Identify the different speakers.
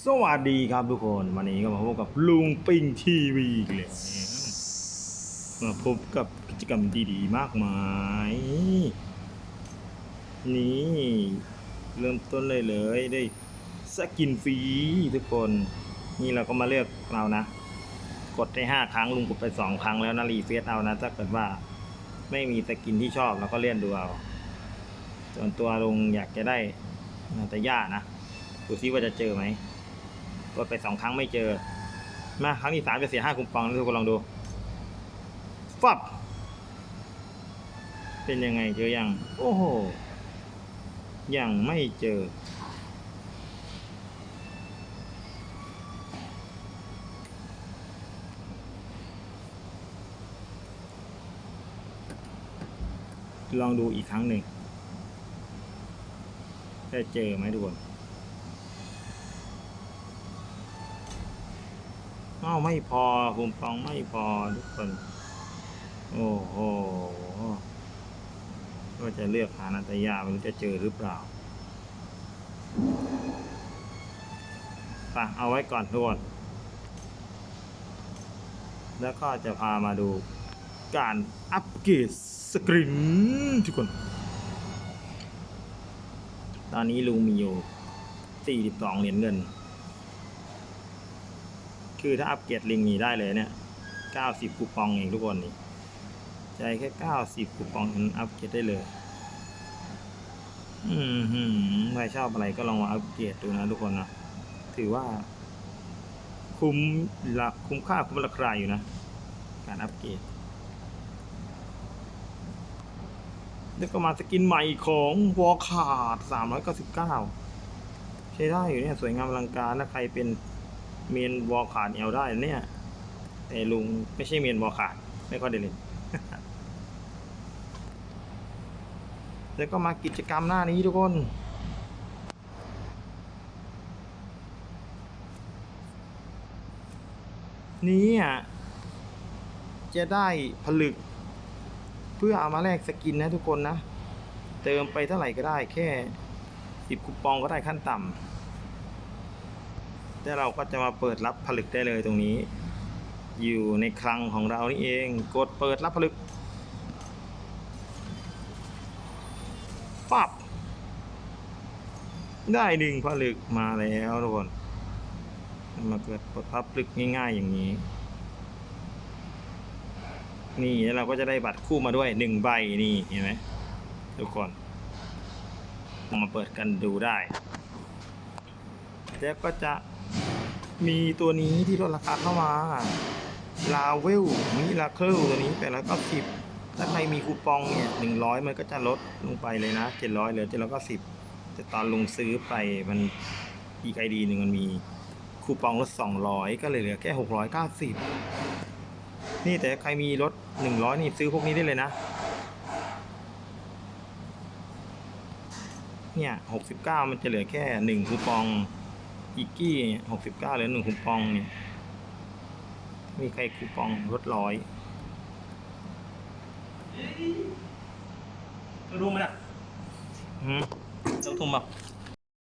Speaker 1: สวัสดีครับทุกคนวันนี้ก็มาพบกับลุงปิงทีวีอีกแล้วมาพบกับกิจกรรมดีๆมากมาย นี่ เริ่มต้นเลยเลยได้สกินฟรีทุกคน นี่เราก็มาเลือกเรานะ กดได้ห้าครั้งลุงกดไปสองครั้งแล้วนะรีเฟซเอานะ ถ้าเกิดว่าไม่มีสกินที่ชอบเราก็เลื่อนดูเอาส่วนตัวลุงอยากจะได้นาตาย่านะดูซิว่าจะเจอไหม กดไปสองครั้งไม่เจอ มาครั้งที่สามจะเสียห้าคูปองนะทุกคนลองดูฟับเป็นยังไงเจอยัง โอ้โห ยังไม่เจอ ลองดูอีกครั้งหนึ่งจะเจอไหมทุกคน อ้าวไม่พอคุมปองไม่พอทุกคน โอ้โหก็จะเลือกหานาตยาไม่รู้จะเจอหรือเปล่าไปเอาไว้ก่อนทุกคนแล้วก็จะพามาดูการอัปเกรดสกรีนทุกคน ตอนนี้ลุงมีอยู่ 42 เหรียญเงิน คือถ้าอัปเกรดลิงนี้ได้เลยเนี่ย90คูปองเองทุกคนนี่ใจแค่90คูปองมันอัปเกรดได้เลย อืมใครชอบอะไรก็ลองมาอัปเกรดดูนะทุกคนนะ ถือว่า คุ้มลักคุ้มค่าคุ้มราคาอยู่นะ การอัปเกรดแล้วก็มาสกินใหม่ของวอลคาร์ด399ใช้ได้อยู่เนี่ย สวยงามอลังการถ้าใครเป็น เมนวอลขาดเอลได้เนี่ยแต่ลุงไม่ใช่เมนวอลขาด ไม่ค่อยได้เล่นแล้วก็มากิจกรรมหน้านี้ทุกคนนี้อะจะได้ผลึก เพื่อเอามาแลกสกินนะทุกคนนะ เติมไปเท่าไหร่ก็ได้แค่สิบคูปองก็ได้ขั้นต่ำ แล้วเราก็จะมาเปิดรับผลึกได้เลยตรงนี้ อยู่ในคลังของเรานี่เองกดเปิดรับผลึกปับได้หนึ่งผลึกมาแล้วทุกคนมาเกิดปิดพับผลึกง่ายๆอย่างนี้ นี่แล้วเราก็จะได้บัตรคู่มาด้วยหนึ่งใบนี่เห็นไหมทุกคนมาเปิดกันดูได้ แล้วก็จะมีตัวนี้ที่ลดราคาเข้ามาลาเวลมิลาเคิลตัวนี้แปดร้อยเก้าสิบถ้าใครมีคูปองเนี่ยหนึ่งร้อยมันก็จะลดลงไปเลยนะเจ็ดร้อยเหลือเจ็ดร้อยเก้าสิบแต่ตอนลุงซื้อไปมันอีกไอดีหนึ่งมันมีคูปองลดสองร้อยก็เลยเหลือแค่หกร้อยเก้าสิบนี่แต่ใครมีลดหนึ่งร้อยนี่ซื้อพวกนี้ได้เลยนะเนี่ยหกสิบเก้ามันจะเหลือแค่หนึ่งคูปอง อีกกี้หกสิบเก้าเหลือหนึ่งคูปองเนี่ย มีใครคูปองลดร้อยรู้ไหมล่ะอืมเจ้าทุ่มแบบ